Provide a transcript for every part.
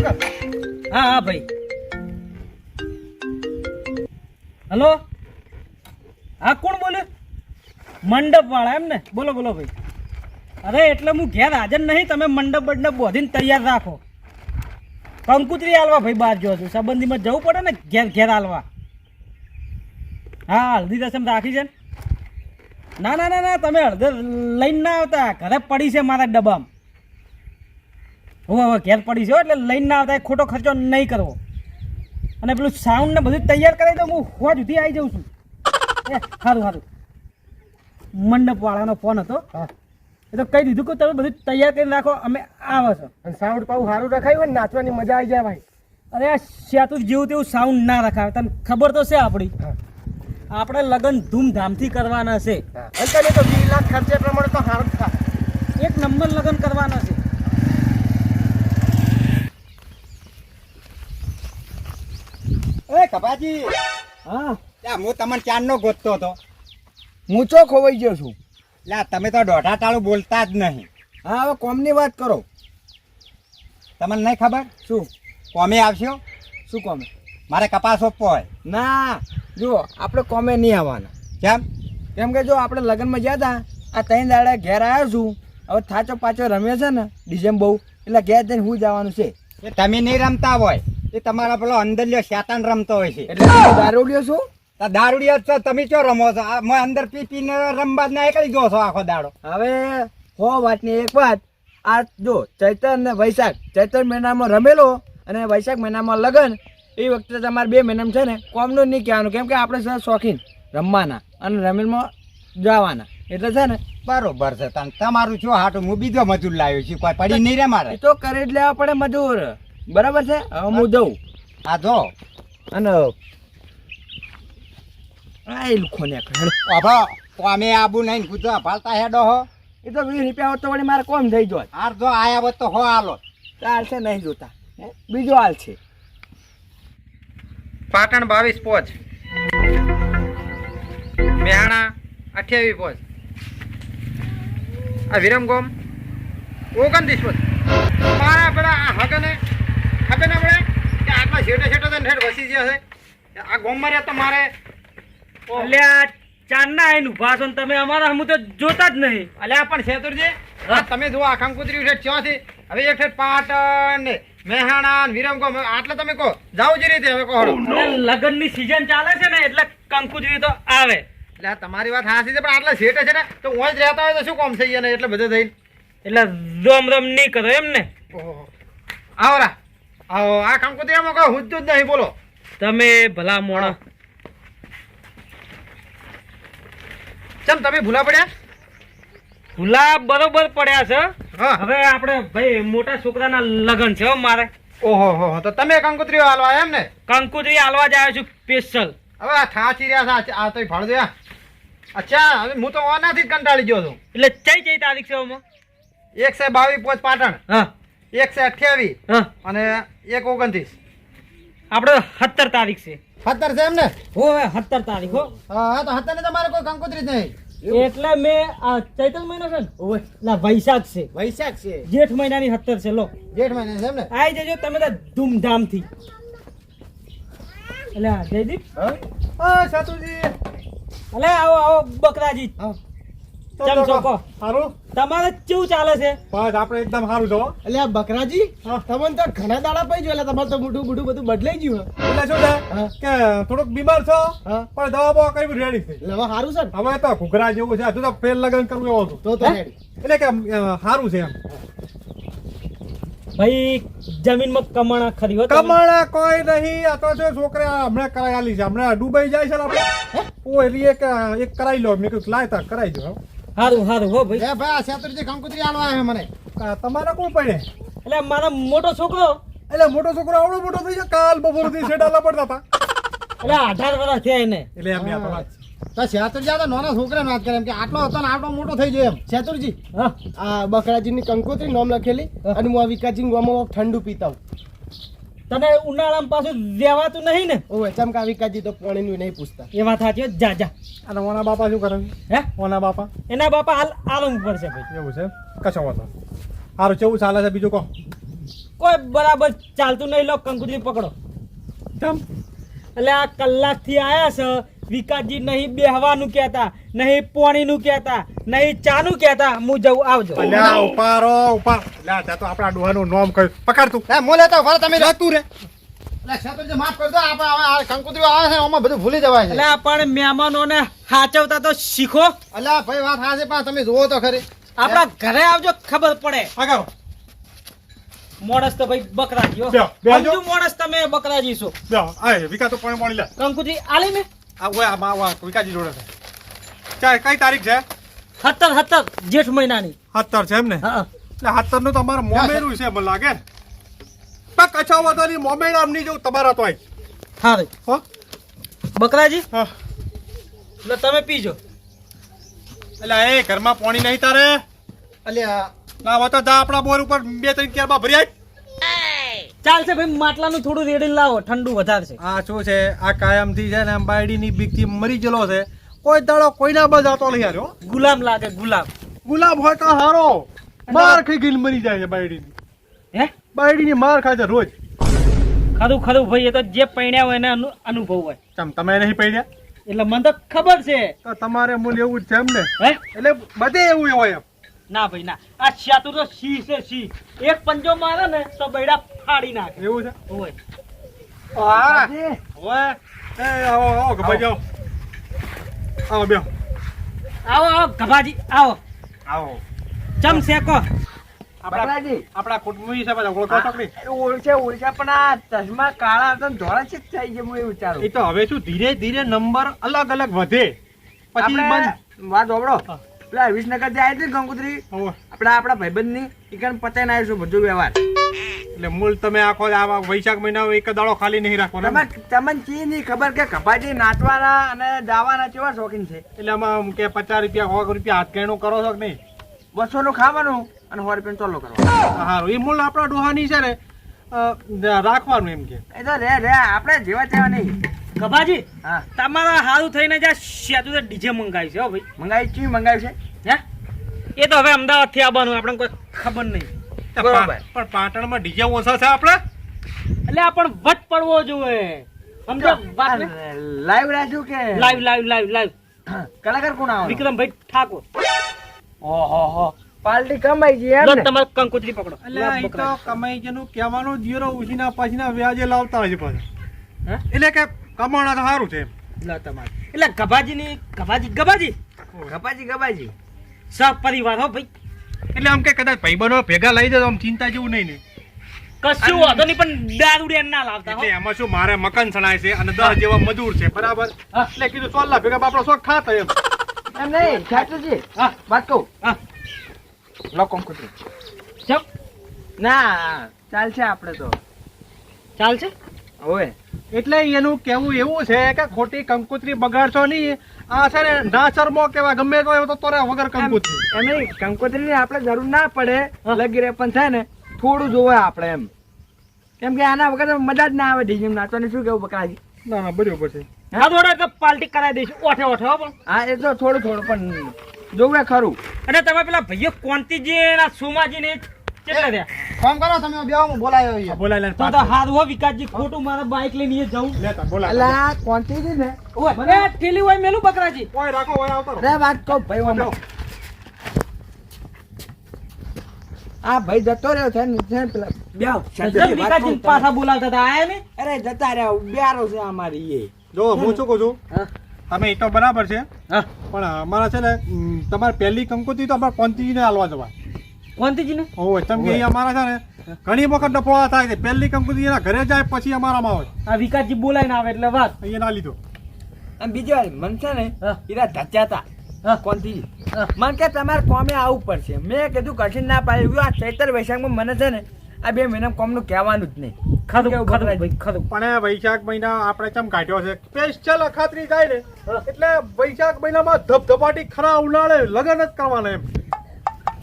હા હા, ભાઈ. હલો? હા, કોણ બોલે? મંડપ વાળા એમ ને બોલો બોલો, ભાઈ. અરે, એટલે હું ઘેર હાજર નહીં, તમે મંડપ બંડપ બોધીને તૈયાર રાખો. કંકુતરી હાલવા ભાઈ બહાર જો છું સંબંધીમાં જવું પડે ને ઘેર ઘેર હાલવા. હા, હલ્દી રસમ રાખી છે ને? ના ના ના ના, તમે હળદર લઈને ના આવતા. ઘરે પડી છે મારા ડબ્બામાં હવે હવે ઘેર પડી છે હો, એટલે લઈને ના આવતા ખોટો ખર્ચો નહીં કરવો. અને પેલું સાઉન્ડ ને બધું તૈયાર કરાવી દઉં હું હોવા સુધી આવી જાઉં છું. એ સારું સારું મંડપ વાળાનો ફોન હતો. હા. એ તો કહી દીધું કે તમે બધું તૈયાર કરી રાખો અમે આવે છો. અને સાઉન્ડ પાછું સારું રખાયું હોય ને નાચવાની મજા આવી જાય ભાઈ. અરે આ સેતું જેવું તેવું સાઉન્ડ ના રખાવે. તને ખબર તો છે આપણી. હા. આપણે લગ્ન ધૂમધામથી કરવાના છે. હા. અને તો વીસ લાખ ખર્ચે પ્રમાણે તો સારું એક નંબર લગ્ન કરવાના છે. એ કપાજી. હા. ત્યાં હું તમને ચાંદનો ગોતતો હતો? હું ચો ખોવાઈ ગયો છું? લા તમે તો દોઢા ટાળું બોલતા જ નહીં. હા હવે કોમની વાત કરો. તમને નહીં ખબર? શું? કોમે આવશો? શું કોમે? મારે કપાસ ઓપવો હોય. ના જુઓ આપણે કોમે નહીં આવવાના. કેમ? કેમ કે જો આપણે લગ્નમાં ગયા હતા આ ત્રણ દાડા ઘેર આવ્યો છું હવે થાચો પાછો રમ્યો છે ને ડીજેમ બહુ એટલે ઘેર જઈને હું જવાનું છે. તમે નહીં રમતા હોય. એ તમારા પેલો અંદર લ્યો શેતાન રમતો હોય છે. એટલે દારૂડિયો શું દારૂડિયા છો તમે ચો રમો છો? આ મેં અંદર પી પીને રમવા જ ના એકલી જો છો આખો દાડો. હવે હો વાતની એક વાત. આ જો ચૈતન ને વૈશાખ ચૈતન મહિનામાં રમેલો અને વૈશાખ મહિનામાં લગન એ વખતે તમારે બે મહિનામાં છે ને કોમનું નહીં કહેવાનું. કેમ કે આપણે છે શોખીન રમવાના અને રમેલમાં જવાના. એટલે છે ને બરોબર છે. તમારું છો હાટું? હું બીજો મજૂર લાવ્યો છું. કોઈ પડી નહીં રે મારે. તો કરી જ લેવા પડે મજૂર. બરાબર છે? હવે હું જઉં. આ જો. અને આ લુખો ને હેડો. અભા આબુ નહીં ગુજો ભાલતા હેડો હો. એ તો વીસ રૂપિયા હોત તો વળી મારે કોમ થઈ જાય હાર જો આયા હોત તો હો આલો ચાલ છે નહીં જોતા. બીજો હાલ છે. પાટણ બાવીસ પોચ. મેહાણા અઠ્યાવીસ પોચ. આ વિરમગોમ ઓગણત્રીસ પોચ. મારા પેલા આ હગને ખબર ના પડે કે આટલા છેટે છેટે થઈને ઠેઠ વસી ગયા છે. આ ગોમમાં રહ્યા તો મારે ઓહ, અલ્યા ચાંદના આઈને ઊભા છો ને તમે અમારા હમું તો જોતા જ નહીં. અલ્યા પણ શેતુરજી તમે જુઓ આ કંકુતરી ઠેઠ ક્યાંથી હવે એક ઠેઠ પાટણ ને મેહાણા ને વિરમગોમ હવે તમે કહો. જાઓ જે રીતે હવે કહો. લગ્નની સીઝન ચાલે છે ને એટલે કંકુતરી તો આવે. એટલે આ તમારી વાત હાસી છે પણ આટલા છેટે છે ને તો હું જ રહેતા હોય તો શું કોમ થઈ જાય ને એટલે બધે થઈને એટલે રોમ રોમ નહીં કરો એમ ને. આવરા આવો રા. આવો આ કંકોત્રીમાં કોઈ હું જ નહીં બોલો. તમે ભલા મોણા. ચમ તમે ભૂલા પડ્યા? ભૂલા બરોબર પડ્યા છે. હવે આપણે ભાઈ મોટા છોકરાના લગ્ન છે મારે. ઓહો હો. તો તમે કંકોત્રીઓ હાલવા એમ ને? કંકુત્રી હાલવા જ આવ્યો છું સ્પેશિયલ હવે આ થાચી રહ્યા છે આ- તો ફાળ દે અચ્છા હવે હું તો ઓનાથી જ કંટાળી ગયો છું. એટલે ચઈ ચઈ તારીખ છે? એક છે બાવીસ પોચ પાટણ. હા. એક છે અઠ્યાવીસ હા. અને એક ઓગણત્રીસ. આપણે સત્તર તારીખ છે. સત્તર છે એમ ને? હો હવે સત્તર તારીખ હો. હા હા તો સત્તર ને તમારે કોઈ કંકોત્રી જ નહીં. એટલે મેં આ ચૈતર મહિનો છે ને? ના વૈશાખ છે. વૈશાખ છે. જેઠ મહિનાની સત્તર છે લો. જેઠ મહિના છે એમ ને? આવી જજો તમે તો ધૂમધામથી. એટલે આ જયદીપ? હા? સાતુજી. અલે આવો આવો બકરાજી. હા. ચમ ચોકો સારું તમારે કેવું ચાલે છે? બસ આપણે એકદમ સારું છો. એટલે આ બકરાજી તમને તો ઘણા દાડા પડી જોયેલા એટલે તમારે તો મોટું મોટું બધું બદલાઈ ગયું એટલે શું છે? કે થોડુંક બીમાર છો પણ દવા બવા કઈ રેડી છે. એટલે હવે સારું છે હવે તો ઘૂઘરા જેવું છે હજુ તો ફેર લગન કરવું એવો હતું. તો તો એટલે કે સારું છે એમ. ભાઈ જમીનમાં કમાણા ખરી હો કમાણા કોઈ નહીં આ તો છે છોકરા હમણાં કરાઈ આલી છે. હમણાં દુબઈ જાય છે ને આપણે. ઓ એટલે એક એક કરાઈ લો. મેં કીધું લાય તા કરાઈ દો હારું હારું હો ભાઈ. એ ભાઈ આ શેતરજી કંકુત્રી આલવા આવ્યો મને. તમારે કોણ પડે? એટલે મારા મોટો છોકરો. એટલે મોટો છોકરો આવડો મોટો થઈ ગયો. કાલ બપોરથી શેડાલા પડતા હતા. એટલે અઢાર વર્ષ થયા એને. એટલે એમની આ વાત છે. તો શેતુરજી તો નાના છોકરા વાત કરે એમ કે આટલો હતો ને આટલો મોટો થઈ ગયો એમ. શેતુરજી હા. આ બકરાજીની કંકોત્રી નામ લખેલી અને હું આ વિકાસજી ગામમાં ઠંડુ પીતા હું. તને ઉનાળામાં પાછું રહેવાતું નહીં ને? ઓવે ચમકા વિકાજી તો પાણીનું નહીં પૂછતા. એ વાત સાચી. જા જા. અને ઓના બાપા શું કરે? હે? ઓના બાપા? એના બાપા હાલ આલમ પડશે ભાઈ. એવું છે? કશો વાતો હારું કેવું ચાલે છે બીજું કહો. કોઈ બરાબર ચાલતું નહીં લો કંકુતરી પકડો. ચમ. એટલે આ કલાકથી આયા છે વિકાસજી નહીં બેહવાનું કહેતા નહીં પોણીનું કહેતા નહીં ચાનું કહેતા હું જઉં આવજો. અલ્યા ઉપારો તો આપણા ડોહાનું નામ કહ્યું. પકડ તું. એ, મોલે તો ઊભા તમે રહેતું રે. એટલે ક્ષેત્રજી માફ કરી દો આપણે હવે આ કંકોત્રીઓ આવે છે એમાં બધું ભૂલી જવાય છે. એટલે પણ મહેમાનોને હાચવતા તો શીખો. અલ્યા ભાઈ વાત હા છે તમે તો ખરી. આપણા ઘરે આવજો ખબર પડે. મોણસ તો ભાઈ બકરાજી હો. બેહો, મોણસ તમે બકરા છો. જા વિકા તો પાણી પાણી લે. કંકુતરી આલી મેં. આ ઓય આ મા વા વિકાજી જોડે છે. ચાલ કઈ તારીખ છે? સત્તર સત્તર જેઠ મહિનાની. સત્તર છે એમ ને? હા. એટલે સત્તરનું તમારે મોમેરું છે મને લાગે. પણ કચ્છા વધારી મોમેર આમ નહીં જવું તમારા તો હા હો? બકરાજી? હા. એટલે તમે પીજો. એટલે એ ઘરમાં પાણી નહીં તારે? એટલે ના હવે તો જા આપણા બોર ઉપર બે ત્રણ કેરમાં ભરી આય ચાલશે ભાઈ માટલાનું થોડું રેડી લાવો ઠંડુ વધારશે. આ શું છે? આ કાયમથી છે ને બાયડીની બીકથી મરી ગયેલો છે. કોઈ દાડો કોઈના બસ જાતો લઈ આવ્યો ગુલામ લાગે ગુલામ. ગુલાબ હોય તો હારો. માર ખાઈ ગઈને મરી જાય છે બાયડીની. હે? બાયડીની માર ખાય છે રોજ. ખરું ખરું ભાઈ એ તો જે પૈણ્યા હોય એને અનુભવ હોય. ચમ તમે નહીં પડ્યા એટલે મને તો ખબર છે. તો તમારે મૂલ એવું જ છે એમ ને? હે? એટલે બધે એવું હોય એમ. ના ભાઈ ના. આ શાતુર તો સી છે સી એક પંજો મારે ને તો બૈડા ફાડી નાખે. એવું છે? હોય ઓય એ આવો આવો ગભાઈ જાઓ આવો બેહો. આવો આવો ગભાજી આવો. આવો. ચમ શેકો આપણા કુટુંબી છે બધા ઓળખો છો કે નહીં? એ ઓળખે ઓળખે પણ આ ચશ્મા કાળા હતા ધોળા છે થઈ ગયા હું એ વિચારું. એ તો હવે શું ધીરે ધીરે નંબર અલગ અલગ વધે. પછી વાત ઓબળો પેલા વિસનગર જે આવી હતી ને કંકુતરી હોવે. આપડા આપડા ભાઈબંધની ઈકન પતાઈને આવીશું બધું વ્યવહાર. એટલે મૂળ તમે આખો આવા વૈશાખ મહિના એક દાડો ખાલી નહીં રાખવાનો તમે તમે તમને ચી ની ખબર કે કપાજી નાચવાના અને દાવાના કેવા શોખીન છે? એટલે આમાં કે પચાસ રૂપિયા સો રૂપિયા હાથ કહેણું કરો છો કે નહીં? બસો નું ખાવાનું અને સો રૂપિયા ચોલો કરવાનો. સારું એ મૂળ આપણા ડોહાની છે ને રાખવાનું એમ કે. એ તો રે રે આપણે જેવા તેવા નહીં. ગભાજી હા. તમારા હારું થઈને જ્યાં તો ડીજે મંગાવી છે હો ભાઈ. મંગાવી ચી મંગાવ્યું છે? હે? એ તો હવે અમદાવાદથી આવવાનું આપણને કોઈ ખબર નહીં. બરોબર. પણ પાટણમાં ડીજે ઓછા છે આપણે? એટલે આ પણ વટ પડવો જોઈએ. સમજો? વાત લાઈવ રાખ્યું કે? લાઈવ લાઈવ લાઈવ લાઈવ કલાકાર કોણ આવે વિક્રમભાઈ ઠાકોર. ઓહો હો. પાલટી કમાઈ ગઈ એમ ને? તમારે કંકોત્રી પકડો. એટલે અહીં ઈ તો કમાઈ જેનું કહેવાનું જીરો ઉછીના પછીના વ્યાજે લાવતા હોય છે પાછા. એટલે કે કમાણા તો સારું છે એમ. તમારે. એટલે ગભાજી ની ગભાજી ગભાજી. કપાજી સહ પરિવાર હો ભાઈ. એટલે આમ કે કદાચ ભાઈબંધો ભેગા લઈ જાય તો આમ ચિંતા જેવું નહીં ને. કશું વાંધો નહીં પણ દારૂ ડેન ના લાવતા એટલે એમાં શું મારે મકાન સણાય છે અને દસ જેવા મજૂર છે બરાબર? હા. એટલે કીધું સોલ્લા ભેગા બાપડો શોખ ખાતા એમ? એમ નહીં ઠાકરજી હા. વાત કહું? હા. લો કંકુતરી ચપ ના ચાલશે આપણે તો. ચાલશે હવે. એટલે એનું કેવું એવું છે કે ખોટી કંકુતરી બગાડશો નહીં. આ છે ને ના શરમો કેવા ગમે તો એવો તો તોરે વગર કંકુતરી. એમ નહીં કંકોત્રીની આપણે જરૂર ના પડે. લગી રે પણ છે ને થોડું જોવે આપણે એમ. કેમ કે આના વગર મજા જ ના આવે ડીજેમ નાચવાની શું કેવું બકરાજી? ના ના બરોબર છે. હા થોડો તો પાલટી કરાવી દઈશું ઓઠે ઓઠે પણ. હા એ તો થોડું થોડું પણ જોવે ખરું. અને તમે પેલા ભાઈઓ કોંતીજી એના સુમાજી ને કેટલા થયા? ફોન કરો તમે બેવામાં બોલાયો લે તો હાથ હો વિકાસજી ખોટું મારા બાઇક લઈને એ જવું. લેતા બોલાય. અલા કોણથી છે ને? ઓય એ ઠેલી હોય મેલું બકરાજી. કોઈ રાખો હોય આવતો રે વાત કહું ભાઈ ઓમાં. આ ભાઈ જતો રહ્યો છે પેલા બ્યાવ વિકાસજી પાછા બોલાવતા હતા આયા ને અરે જતા રહ્યા બ્યારો છે અમારી એ. જો હું શું કહું છું? હા. તમે એ તો બરાબર છે. પણ અમારા છે ને તમારે પહેલી કંકુતરી તો અમારે પંચીને હાલવા જવા? કોંતીજી ને તમે કે અમારા છે ને ઘણી વખત ડફોળા થાય છે. પહેલી કંકુતરી એના ઘરે જાય પછી અમારામાં આવે આ વિકાસજી બોલાઈને આવે એટલે વાત. અહીંયા ના લીધો. અને બીજી મન છે ને હા. હીરા ધચ્યા હતા હા. કોણથી હા. મને કે તમારે કોમે આવવું પડશે. મેં કીધું કઠિન ના પાડ્યું આ ચૈતર વૈશાખમાં મને છે ને આ બે મહિના કોમનું કહેવાનું જ નહીં. ખરું કેવું ખરું ભાઈ ખરું પણ વૈશાખ મહિના આપણે ચમ કાઢ્યો છે? સ્પેશિયલ અખાત્રી જાય ને એટલે વૈશાખ મહિનામાં ધબધબાટી ખરા ઉનાળે લગન જ કરવાના એમ.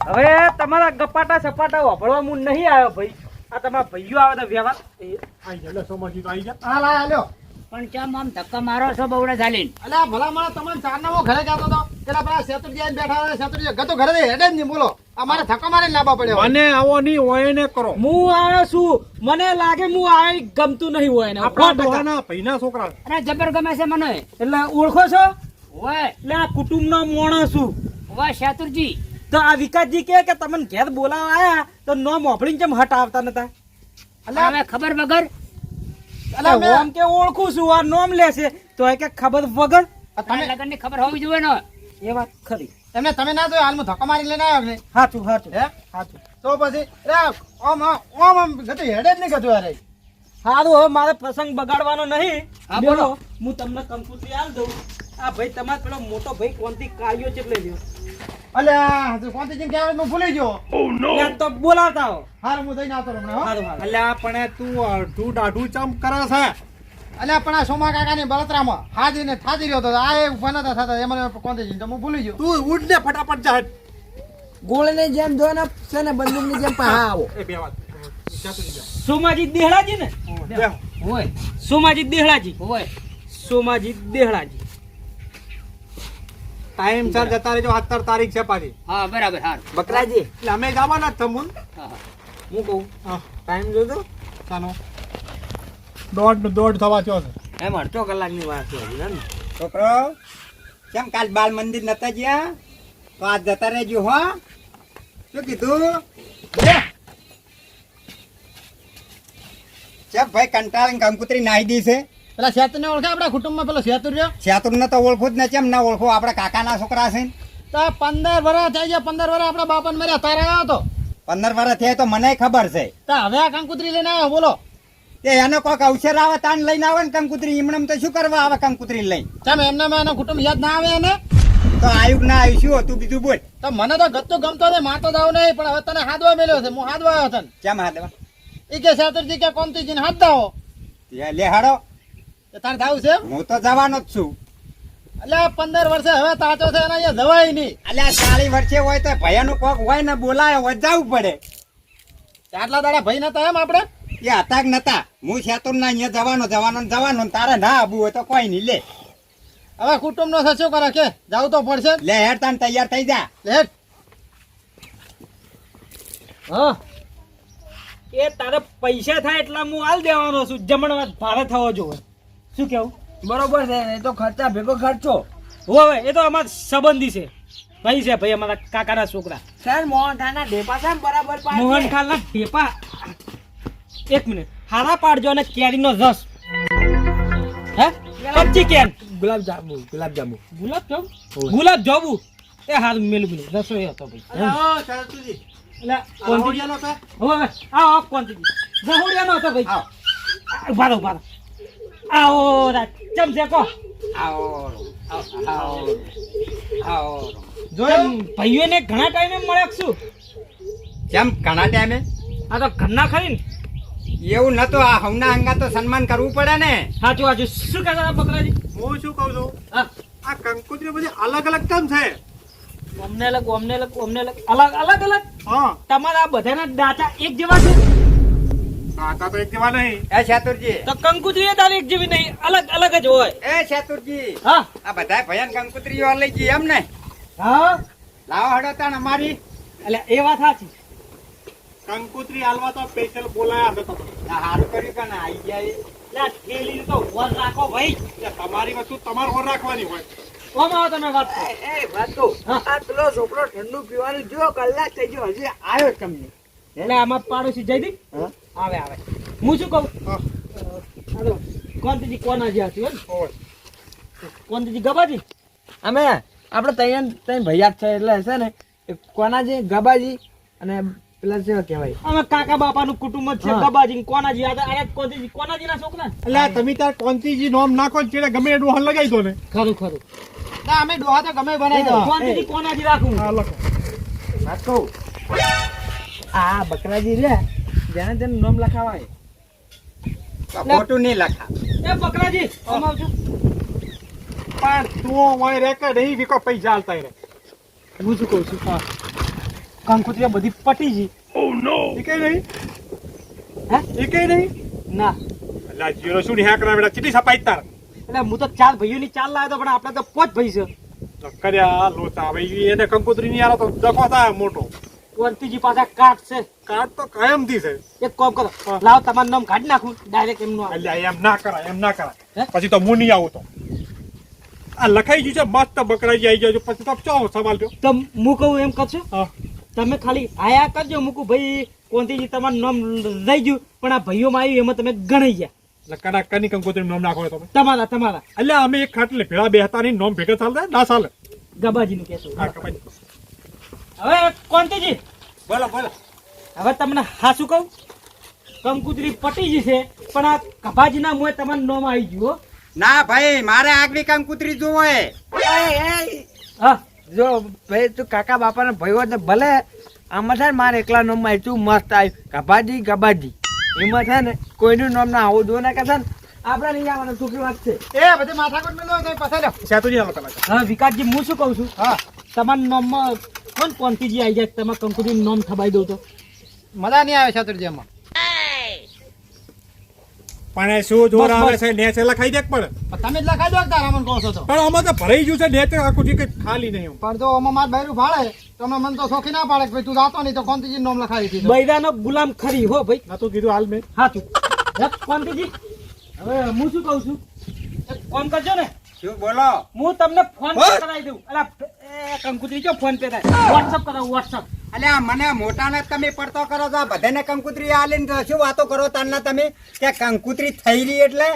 હવે તમારા ગપાટા સપાટા વાપરવા હું નહીં આવ્યો ભાઈ. આ તમારા ભાઈઓ આવે તો વ્યવહાર એ, આઈ સોમાજી તો આઈ જા. હા લા લ્યો. પણ ચમ આમ ધક્કા મારો છો બહુડા ચાલીને અલ્યા ભલા મારા તમને ચાર નામો ઘરે જતો હતો પેલા પેલા શેતુરજી બેઠા હતા શેતુરજી ગતો ઘરે હેડે જ નહીં બોલો. અમારે ધક્કો મારીને લાવવા પડ્યો મને આવો નહીં હોય ને કરો. હું આવ્યો છું. મને લાગે હું આવ્યો ગમતું નહીં હોય ને આપણા ડોહાના ભઈના છોકરા. અરે જબર ગમે છે મને. એટલે ઓળખો છો? હોય. એટલે આ કુટુંબનો મોણો છું. હોય શાતુરજી. તો આ વિકાસજી કે કે તમને ઘેર બોલાવા આયા તો નો મોફળીને કેમ હટ આવતા નતા? હવે ખબર વગર? અલા ઓમ કે ઓળખું છું આ નોમ લેશે તો એ કે ખબર વગર? તમે લગનની ખબર હોવી જોઈએ ને? એ વાત ખરી. તમે તમે ના જોયું હાલમાં ધક્કો મારી લઈને આવ્યો કે હાચું હાચું હે? હાચું. તો પછી રે ઓમ ઓમ ઓમ ગતું હેડે જ નહીં ગતું અરે સારું હવે મારે પ્રસંગ બગાડવાનો નહીં. હા, બોલો. બોલો. હું તમને કંકુતરી આલ દઉં. આ ભાઈ તમારે પેલો મોટો ભાઈ કોનથી કાળિયો લઈ રહ્યો અલ્યા તું કોનથી જેમ કહેવાય હું ભૂલી ગયો. યાર તો બોલાતા હો. હારું હું જઈને આવતો હમણાં, હાર અલ્યા પણ તું અડધું દાઢું ચમ કરે છે? અલ્યા પણ આ સોમા કાકાની બળતરામાં હાજી ને થાજી રહ્યો તો આ એ ઊભા નતા થતા એ કોનથી તો હું ભૂલી ગયો. તું ઉડને ને ફટાફટ જા. ગોળને જેમ જો ને છે ને બંદૂકની જેમ પાહા આવો. એ બે વાત. સોમાજી દેહડાજી ને? હોય ઓય સોમાજી દેહડાજી હોય. સોમાજી દેહડાજી ટાઈમ સર જતા રહેજો સત્તર તારીખ છે પાછી. હા બરાબર હા બકરાજી. એટલે અમે જવાના જ તમુન હા કહું? હા. ટાઈમ જોજો. ચાલો. દોઢ દોઢ થવા થયો છે. એમ અડધો કલાકની વાત છે ને છોકરો કેમ કાલ બાલ મંદિર નતા ગયા? તો આજ જતા રહેજો હો. શું કીધું? ચેપ ભાઈ કંટાળીને કંકુતરી નાહી દી છે. પેલા શેતુર ને ઓળખે આપણા કુટુંબમાં પેલો શેતુર રહ્યો? શેતુરને તો ઓળખું જ ને કેમ ના ઓળખું? આપણા કાકાના છોકરા છે ને. તો પંદર વર્ષ થઈ ગયા પંદર વર્ષ આપણા બાપાને મર્યા તારે આવ્યો હતો? પંદર વર્ષ થયા તો મને ખબર છે. તો હવે આ કંકુતરી લઈને આવ્યો બોલો. તે એનો કોક અવસર આવે તાન લઈને આવે ને કંકુતરી. એમણે તો શું કરવા આવે કંકુતરી લઈને? તમે એમને એનો કુટુંબ યાદ ના આવે એને? તો આયુક ના આવ્યું શું હતું બીજું બોલ. તો મને તો ગત્તો ગમતો નહીં માતો દાવ નહીં પણ હવે તને હાથવા મેલ્યો છે હું હાથવા આવ્યો તને. કેમ હાદવા? એ કે સાતરજી કે કોમતીજીને હાથ દાવો. લે હાડો. તારે ધાવું છે હું તો જવાનો જ છું. એટલે પંદર વર્ષે હવે તાચો છે એના અહીંયા જવાય નહીં. અલ્યા ચાલી વર્ષે હોય તો ભયાનું કોક હોય ને બોલાય હોય જવું પડે. આટલા દાડા ભાઈ નતા એમ આપણે? એ હતા કે નતા. હું શેતુર ના અહીંયા જવાનો જવાનો ને જવાનો તારે ના આબુ હોય તો કોઈ નહીં લે. હવે કુટુંબ નો શું કરે કે જવું તો પડશે. લે હેડ તાન તૈયાર થઈ જા. લે હેડ. હા. એ તારે પૈસા થાય એટલા હું હાલ દેવાનો છું. જમણવાર ભારે થવો જોઈએ શું કેવું? બરોબર છે એ તો ખર્ચા ભેગો ખર્ચો. હવે એ તો અમારા સંબંધી છે. ભાઈ છે ભાઈ અમારા કાકાના છોકરા. સર મોહનથાળના ઢેપા છે બરાબર. મોહનથાળના ઢેપા. એક મિનિટ. હારા પાડજો અને કેરીનો રસ. હે? પચી કેન. ગુલાબ જાંબુ ગુલાબ જાંબુ. ગુલાબ જાંબુ. ગુલાબ જાંબુ? એ હારું મેલું ગયું રસો એ હતો ભાઈ. એટલે કોનથી? હવે આવો કોનથી? જહોડિયાનો હતો ભાઈ. આ, ઊભા રહો ઊભા રહો. આવો ચમ છે કો જોયું એમ ભાઈઓને ઘણા ટાઈમે મળ્યા શું કેમ ઘણા ટાઈમે આ તો ઘરના ખરી ને એવું નતું આ હવના અંગા તો સન્માન કરવું પડે ને સાચું સાચું શું કહેતા હતા બકરાજી હું શું કહું છું હા આ કંકોત્રી બધી અલગ અલગ કેમ છે અમને અલગ અમને અલગ અમને અલગ અલગ અલગ અલગ હા તમારા આ બધાના દાંતા એક જેવા છે કાકા તો એક જેવા નહીં. એ શેતુરજી. તો કંકુત્રી તારી એક જેવી નહીં અલગ અલગ જ હોય. એ શેતુરજી. હા. આ બધા ભયાન કંકુતરીઓ લઈ ગઈ એમ ને. હા. લાવો હડો તાણ અમારી. એટલે એ વાત સાચી. કંકુત્રી હાલવા તો સ્પેશિયલ બોલાયા હતા તમને. આ હારું કર્યું કે ના આઈ ગયા એ. એટલે આ તો રાખો ભાઈ. એટલે તમારી વસ્તુ તમારે ઓર રાખવાની હોય. કોમ તમે વાત કરો. એ એ વાત તો આ પેલો છોકરો ઠંડુ પીવાનું જો કલાક થઈ ગયો હજી આવ્યો જ તમને. એટલે આમાં પાડોશી જયદીપ? હા? આવે આવે. હું શું કહું? હા. હાલો. કોનતીજી કોનાજી હતી. કોનતીજી ગબાજી? અમે આપણે તૈયાર તૈયાર ભૈયા છે એટલે છે ને કોના કોનાજી ગબાજી અને પેલા શું કહેવાય. અમે કાકા બાપાનું કુટુંબ જ છે ગબાજી કોનાજી. આ આ કોનતીજી કોનાજી ના છોકરા? એટલે તમે તાર કોંતીજી નોમ નાખો ને ચેડે ગમે એટલું હાલ લગાઈ દો ને. ખરું ખરું. ના અમે ડોહા તો ગમે બનાવી દો. કોનતીજી કોનાજી રાખું. હા લખો. વાત કહું? આ બકરાજી રે જેને નામ લખાવાય. ખોટું નહીં લખા. એ બકરાજી પણ તું હોય રે કે નહીં વિકો પૈસા હાલતા રે. હું શું કહું છું? હા. કંકુત્રીઓ બધી પટી ગઈ. એ કઈ નહીં હે? એ કઈ નહીં ના. એટલે આ જીરો શું હેક કરા બેટા ચીટી સપાઈ તાર. એટલે હું તો ચાર ભાઈઓની ચાલ લાવ્યો તો પણ આપણે તો પાંચ ભાઈ છે. કર્યા લોચા ભાઈ એને કંકોત્રી ની આલો તો દખો થાય મોટો. કોંતીજી પાછા કાટ છે. કાટ તો કાયમથી છે. એક કોમ કરો. લાવો તમારું નામ કાઢી નાખું. ડાયરેક્ટ એમનું એટલે એમ ના કરાય એમ ના? કરાય. પછી તો હું નહીં આવું તો. આ લખાઈ ગયું છે મસ્ત બકરાજી આવી જાય પછી તો ચો સવાલ થયો? તો હું કહું એમ કરશો તમે ખાલી આયા કરજો મૂકું. ભાઈ કોંતીજી તમારું નામ લઈ ગયું પણ આ ભાઈઓમાં આવ્યું એમાં તમે ગણાઈ ગયા. એટલે કની કંકોત્રી નામ નાખો તમે. તમારા તમારા. એટલે અમે એક ખાટલે ભેળા બેહતા નહીં નોમ ભેગા ચાલતા ના ચાલે ગબાજીનું કહેશો. હા હવે કોંતીજી. બોલો બોલો. હવે તમને હાસું કહું? કંકુતરી પટી જશે પણ આ કભાજીના મોએ તમારું નોમ આવી ગયું હો. ના ભાઈ મારે આગલી કંકુતરી જોવો હે હા. જો ભાઈ તું કાકા બાપાના ભયો તો ભલે આમાં છે ને મારે એકલા નોમ આવી તું મસ્ત આવ્યું કભાજી કભાજી. એમાં છે ને કોઈનું નામ ના આવું જોવો ને કે છે ને આપણે નહીં આવવાનું છોકરી વાત છે. એ બધી માથાકૂટ મેલો તમે પસાઈ સેતુજી હાલો તમે હા વિકાસજી હું શું કહું છું? હા. તમારા નામમાં કોણ કોંતીજી આવી જાય તમે કંકુજી નામ થબાઈ દઉં તો. મજા નહીં આવે ચતુર્જીમાં પણ એ શું જોર આવે છે? નેચે લખાઈ દે પણ? તમે જ લખાઈ દો તારા મને કહો છો તો. પણ આમાં તો ભરાઈ ગયું છે નેચે આખું જે કંઈ ખાલી નહીં પણ જો અમે માર બૈરું ભાડે તો અમે મન તો શોખી ના પાડે કે ભાઈ તું જાતો નહીં તો કોંતીજી નામ લખાવી દીધું. બૈરાનો ગુલામ ખરી હો ભાઈ. ના તો કીધું હાલ મેં. હા તું હે, કોંતીજી હવે હું શું કહું છું? એક ફોન કરજો ને. શું બોલો? હું તમને ફોન કરાવી દઉં. અલા કંકુતરી જો ફોન પે થાય વોટ્સઅપ કરાવું વોટ્સઅપ અલ્યા મને મોટાને તમે પડતો કરો છો. બધાને કંકુતરી આલીને શું વાતો કરો તારના તમે? કે કંકુતરી થઈ રહી એટલે?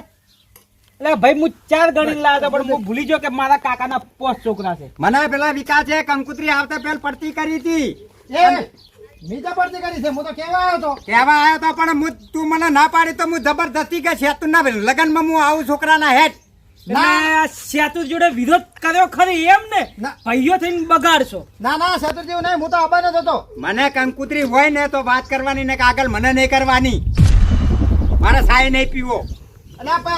એટલે ભાઈ હું ચાર ગણી લાવ્યો પણ હું ભૂલી ગયો કે મારા કાકાના પોસ્ટ છોકરા છે. મને પેલા વિકાસ છે કંકુતરી આવતા પેલ પડતી કરી હતી. પડતી કરી છે હું તો કેવા આવ્યો તો. કહેવા આવ્યો તો પણ હું તું મને ના પાડી તો હું જબરદસ્તી કે છે તું ના લગનમાં હું આવું છોકરાના હેઠ. ના. સેતુ જોડે વિરોધ કર્યો ખરી એમ ને? ના. ભાઈઓ થઈને બગાડશો. ના ના ચતુર્જી નહીં હું તો અબાને જ હતો. મને કંકુતરી હોય ને તો વાત કરવાની ને કાગળ મને નહીં કરવાની. મારે સાય નહીં પીવો.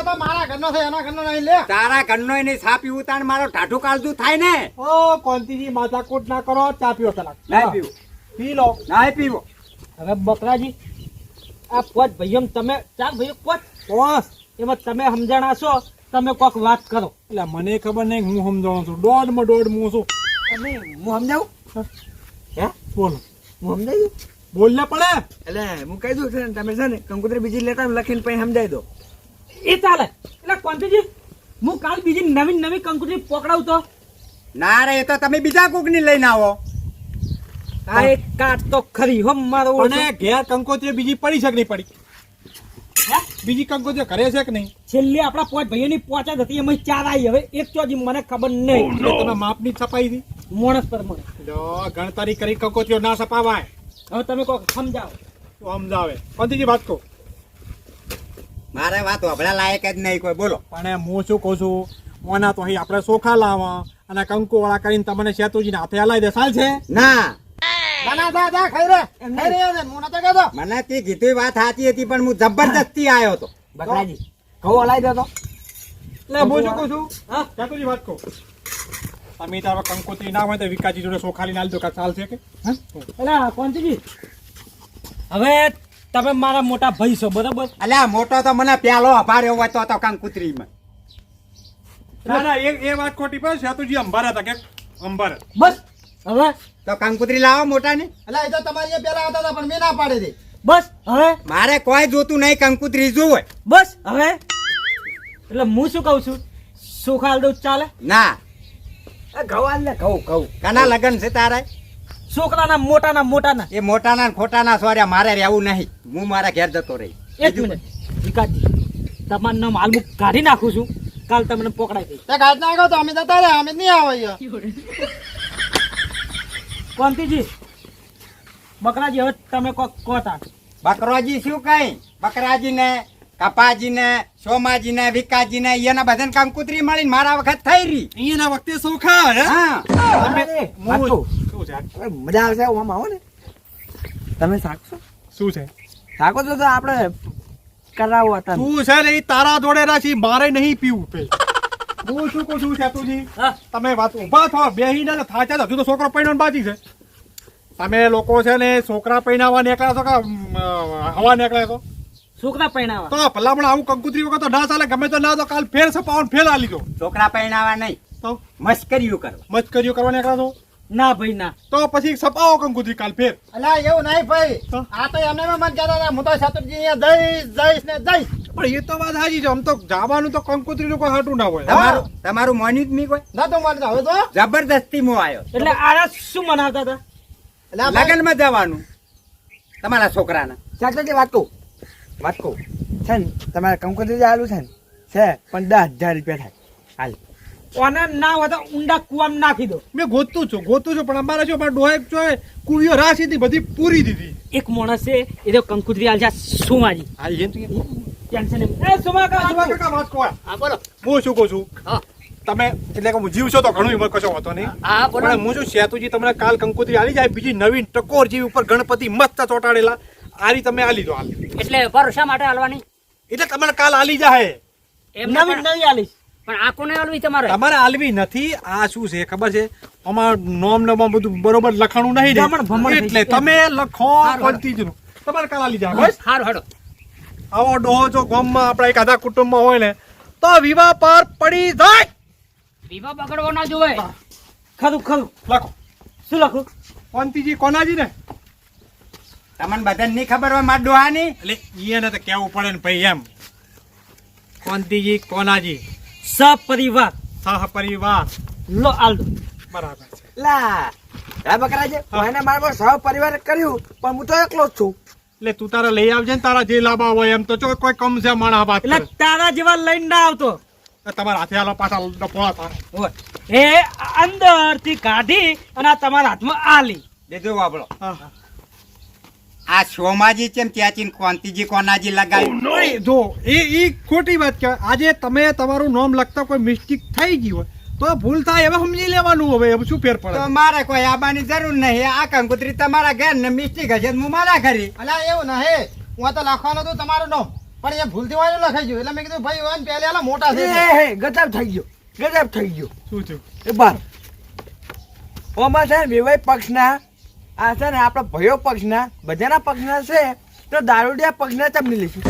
તો મારા ઘરનો છે એના ઘરનો નહીં લે. તારા ઘરનો નહીં સા પીવું તાણ મારો ટાઢું કાળજું થાય ને? ઓ કોંતીજી માથાકૂટ ના કરો ચા પીઓ પેલા. નહીં પીવું. પી લો. નહીં પીવો. હવે બકરાજી આ પોચ ભાઈઓ તમે ચાર ભાઈઓ પોચ પોચ એમાં તમે સમજણ છો? તમે કોક વાત કરો. એટલે મને ખબર નહીં હું સમજાવું છું. દોઢમાં દોઢ હું છું તમે હું સમજાવું? હે? બોલો. હું સમજાયું? બોલને પડે. એટલે હું કહી દઉં છે ને તમે છે ને કંકુતરી બીજી લેતા લખીને પછી સમજાવી દો. એ ચાલે. એટલે કોંતીજી હું કાલ બીજી નવી નવી કંકુતરી પકડાવું તો? ના રે એ તો તમે બીજા કોકની લઈને આવો. આ એક કાટ તો ખરી હો મારો અને ઘેર કંકોત્રી બીજી પડી છે નહીં પડી? હે? બીજી કંકોત્રી કરે છે કે નહીં? છેલ્લે આપણા પોચ ભાઈઓની પોચ જ હતી એમાં ચાર આવી હવે એક ચોજી મને ખબર નહીં. એટલે તમે માપની છપાઈ હતી? માણસ પર મને ગણતરી કરી કંકોત્રીઓ ના છપાવાય. હવે તમે કહો સમજાવો. સમજાવે. પંતીજી વાત કહો. મારે વાત હોભળા લાયક જ નહીં કોઈ. બોલો. પણ હું શું કહું છું? ઓના તો અહીં આપણે સોખા લાવવા અને કંકુ વાળા કરીને તમને સેતુજીને હાથે હલાવી દે. સાલ છે? ના. મને તે કીધું વાત સાચી હતી પણ હું જબરદસ્તી આવ્યો હતો બકરાજી ઘઉં હલાવી દો એટલે હું શું કહું છું? હા? સેતુજી વાત કહો. તમે તારો કંકોત્રી ના હોય તો વિકાસજી જોડે ચોખા લઈને આલી દો કાં ચાલશે કે? એટલે હવે તમે મારા મોટા ભાઈ છો બરાબર? અલ્યા મોટો તો મને પ્યાલો અભાર્યો હોય તો તો કંકુતરીમાં. ના ના એ એ વાત ખોટી પણ સેતુજી અંબાર હતા કે? અંબાર. બસ. હવે? તો કંકુતરી લાવો મોટાની. એટલે એ તો તમારી પેલા આવતા હતા પણ મેં ના પાડી દે બસ હવે? મારે કોઈ જોતું નહીં કંકુતરી જોવે બસ હવે? એટલે હું શું કહું છું? સુખાલ દઉં ચાલે? ના. ઘઉં ને ઘઉં ઘઉં. કના લગન છે તારે? છોકરાના મોટાના મોટાના. એ મોટાના ખોટાના સોર્યા મારે રહેવું નહીં. હું મારા ઘેર જતો રહી. એક મિનિટ. વિકાસજી તમારું નામ હાલ હું કાઢી નાખું છું. કાલ તમને પકડાઈ દઈશ. કાઢ નાખો તો અમે જતા રહ્યા અમે નહીં આવે કોંતીજી બકરાજી હવે તમે કોક કોતા. બકરોજી શું કઈ? બકરાજી ને કપાજી ને સોમાજી ને વિકાજી ને એના કામ કુતરી મળીને મારા વખત થઈ રહી. એના વખતે ચોખા હે? મજા. આવશે આમ આવો ને. તમે સાકશો? શું છે? સાકો છો તો આપણે કરાવવા હતા તું છે ને તારા જોડે રાખી મારે નહીં પીવું પે હું શું કહું છું સેતુજી? તમે વાત ઊભા થો બેહીને ને થાચા હજુ તો છોકરો પૈણાને બાકી છે. તમે લોકો છે ને છોકરા પૈણાવા નીકળ્યા છો કે હવા નીકળ્યા છો? છોકરા પહેણાવા તો ભલામણ આવું કંકુતરી વખત તો ના ચાલે ગમે તો ના તો કાલ ફેર સપાવન ફેર આ લીધો છોકરા પહેણાવા નહીં. તો? મસ્કરીઓ કરવા. મસ્કરીઓ કરવા નીકળ્યા છો? ના ભાઈ ના. તો પછી સપાવો કંકુત્રી કાલ ફેર. અલા એવું નહીં ભાઈ. તો? આ તો એમને એમ મન કહેતા હતા હું તો શત્રુજી અહીંયા જઈશ જઈશ ને જઈશ. પણ એ તો વાત સાચી છે. આમ તો જવાનું તો કંકોત્રીનું કોઈ હાટું ના હોય. તમારું તમારું મોન્યું જ નહીં કોઈ? ના તો માનતા હવે તો જબરદસ્તી મો આવ્યો એટલે આરા શું મનાવતા હતા? લગનમાં જવાનું. તમારા છોકરાના. ચાચા વાત કહું વાત કહું છે ને તમારે કંકોત્રી જે આલું છે ને છે પણ દસ હજાર રૂપિયા થાય. હાલ. ઓને ના હોય તો ઊંડા કુવામાં નાખી દો. મેં ગોતું છું ગોતું છું પણ અમારે શું પણ ડોહે જો કુવીઓ રાશી હતી બધી પૂરી દીધી. એક માણસ છે એ તો કંકુતરી આલ છે સુમાજી હા એ તો ટેન્શન એ સુમા કા કાકા કા વાત કો હા બોલો. હું શું કહું છું? હા. તમે એટલે કે હું જીવશો તો ઘણું એમાં કશો હોતો નહીં. હા બોલો. પણ હું શું સેતુજી તમને કાલ કંકોત્રી આવી જાય બીજી નવીન ટકોર જેવી ઉપર ગણપતિ મસ્ત ચોટાડેલા. આરી તમે આલી દો હાલ એટલે ભરોસા માટે હાલવાની એટલે તમારે કાલ આલી જાય એમને નવી નવી આલીશ. પણ આ કોને આલવી તમારે? તમારે આલવી નથી. આ શું છે? ખબર છે? અમાર નોમ નોમ બધું બરોબર લખાણું નહીં એટલે તમે લખો પંતી પંતીજનું તમારે કાલા જાય બસ સારું હેડો આવો ડોહો જો ગામમાં આપણા એક આધા કુટુંબમાં હોય ને તો વિવાહ પર પડી જાય. વિવાહ બગડવો ના જોવે ખરું ખરું લખો. શું લખું? પંતીજી કોનાજી ને તમને બધાને નહીં ખબર હોય મારા ડોહાની? એટલે એને તો કેવું પડે ને ભાઈ એમ. કોંતીજી કોનાજી. સપરિવાર. સહપરિવાર. લો આલ. બરાબર છે. લા હે બકરા છે કોઈને મારવો સહપરિવાર કર્યું પણ હું તો એકલો જ છું. એટલે તું તારા લઈ આવજે ને તારા જે લાભા હોય એમ તો જો કોઈ કમ છે માણા વાત એટલે તારા જેવા લઈને ના આવતો. તમારા હાથે આલો પાછા ડફોળા થાય હોય. એ અંદરથી કાઢી અને તમારા હાથમાં આલી. દેજો વાપરો હા. આ સોમાજી છે ત્યાંથી કોંતીજી કોનાજી લગાવી? જો એ એ ખોટી વાત કહેવાય આજે તમે તમારું નામ લખતા કોઈ મિસ્ટેક થઈ ગઈ હોય તો ભૂલ થાય હવે સમજી લેવાનું હવે શું ફેર તો પડે મારે કોઈ આવવાની જરૂર નહીં. આ કંકુત્રી તમારા ઘર ને મિસ્ટેક હશે હું મારા ઘરે. અલા એવું નહીં હું. આ તો લખવાનો હતો તમારું નામ. પણ એ ભૂલથી વાળું લખાઈ ગયું. એટલે મેં કીધું ભાઈ હોય ને પહેલે આલા મોટા છે હે ગજબ થઈ ગયો. ગજબ થઈ ગયો. શું થયું? એ બાર. ઓમાં છે ને વિવાહ પક્ષના આ છે ને આપણા ભયો પક્ષના બધાના પક્ષના છે તો દારૂડિયા પક્ષના ચમની લઈશું.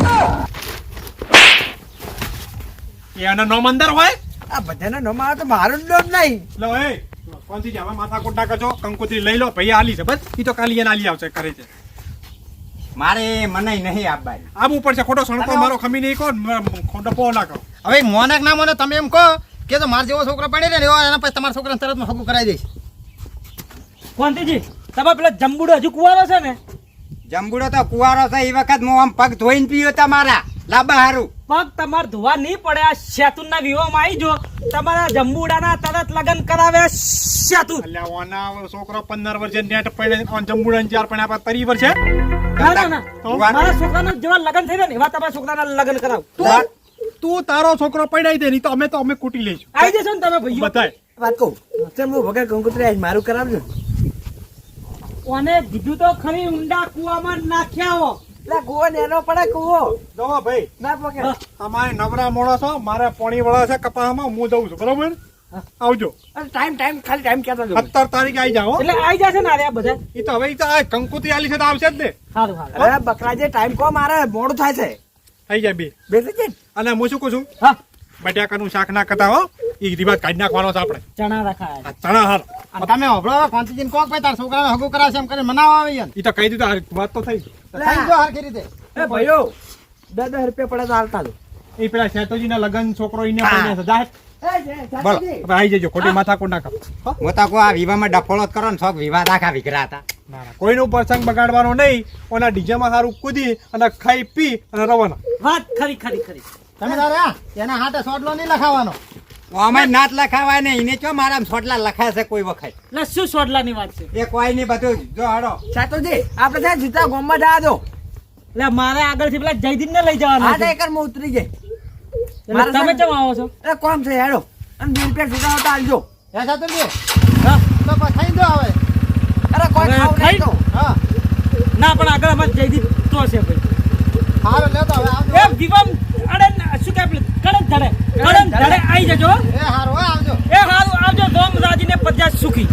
એના નોમ અંદર હોય? આ બધાના નોમ આવે તો મારું જ નામ નહીં. લો એ કોણથી જ હવે માથા કોટા કરજો કંકોત્રી લઈ લો ભાઈ આલી છે બસ. એ તો કાલી એને આલી આવશે કરે છે. મારે મને નહીં આપવાની. આબુ પડશે ખોટો સણકો મારો ખમી નહીં કહો ખોટો પો ના કહો હવે મોનક ના મોને તમે એમ કહો કે તો મારા જેવો છોકરો પડે ને એવો એના પછી તમારા છોકરાને તરત હગું કરાવી દઈશ. કોંતીજી તમે પેલા જંબુડો હજુ કુવારો છે ને? જંબુડો તો કુવારો છે એ વખત હું આમ પગ ધોઈને પીયો તમારા. લાંબા હારું. પગ તમારે ધોવા નહીં પડે આ શેતુનના વિવાહમાં આવી જો. તમારા જંબુડાના તરત લગ્ન કરાવે શેતુન એટલે ઓના છોકરો પંદર વર્ષે નેટ પડે ઓન જંબુડા ચાર પણ આપણે તરી વર્ષે ના ના ના. મારા છોકરાના જેવા લગ્ન થઈ જાય ને એવા તમારા છોકરાના લગ્ન કરાવ. તું તારો છોકરો પડાઈ દે નહીં તો અમે તો અમે કૂટી લઈશું. આવી જશો ને તમે ભાઈ બતાય વાત કહું? ચમ હું વગર કંકોત્રી આવીશ મારું કરાવજો. ઓને કીધું તો ખરી ઊંડા કુવામાં નાખ્યા હો. લા કુવો નેનો પડે કુવો. જો ભાઈ ના પકડ અમારે નવરા મોડા છો મારે પોણી વાળા છે કપાસમાં હું જઉં છું બરોબર? આવજો. ટાઈમ ટાઈમ ખાલી ટાઈમ કહેતો જો સત્તર તારીખ આવી જાઓ એટલે આવી જશે ને આ બધા? એ તો હવે તો આ કંકુતી આલી છે તો આવશે જ ને. સારું સારું અરે બકરાજે ટાઈમ કો મારે મોડું થાય છે. થઈ જાય બે. બેસી અને હું શું કહું છું? હા. બટાકાનું શાક ના કરતા હો એ રિવાજ કાઢી નાખવાનો છે આપણે. ચણા રખાય ચણા હાલ. તમે હોભળો કોંતીજીને કોક ભાઈ તારા છોકરાને હગું કરાવશે એમ કરીને મનાવા આવી એ તો કહી દીધું વાત તો થઈ થઈ હરખી રીતે એ ભાઈઓ દસ દસ રૂપિયા પડે તો હાલતા એ પેલા શેતોજીના લગન છોકરો એને પડ્યા છે. જાહેર બોલો. આવી જજો ખોટી માથા કોણ ના કરો. હો? તો આ વિવાહમાં ડફોળો જ કરો ને શોખ વિવાહ આખા વિઘરા હતા. કોઈનો પ્રસંગ બગાડવાનો નહીં ઓના ડીજેમાં સારું કૂદી અને ખાઈ પી અને રવાના. વાત ખરી ખરી ખરી. તમે તારે એના હાથે સોટલો નહીં લખાવાનો અમે નાત લખાવાય ને એને ચો મારા સોટલા લખાય છે કોઈ વખત? શું શું સોડલાની વાત છે? એ કોઈ નહીં બધું જો. હાડો સાતોજી આપણે ત્યાં જીતા ગોમમાં જવા દો. એટલે મારે આગળથી પેલા જયદીપ ને લઈ જવાનું હા છે એકરમાં ઉતરી જાય એટલે તમે કેમ આવો છો? એ કોમ છે હેડો. અને બે રૂપિયા છૂટા હોતા આવજો. હે સાતોજી હા તો પછી થઈ ગયો હવે. અરે કોઈ ખાવ નહીં તો. હા. ના પણ આગળ અમારે જયદીપ તો છે ભાઈ. લે લેતો હવે આવજો. એ વિવમ કડક ધડે કડક ધડે આવી જજો. એ આવજો. એ હારું આવજો. ગોમ રાજીને પચાસ સુખી.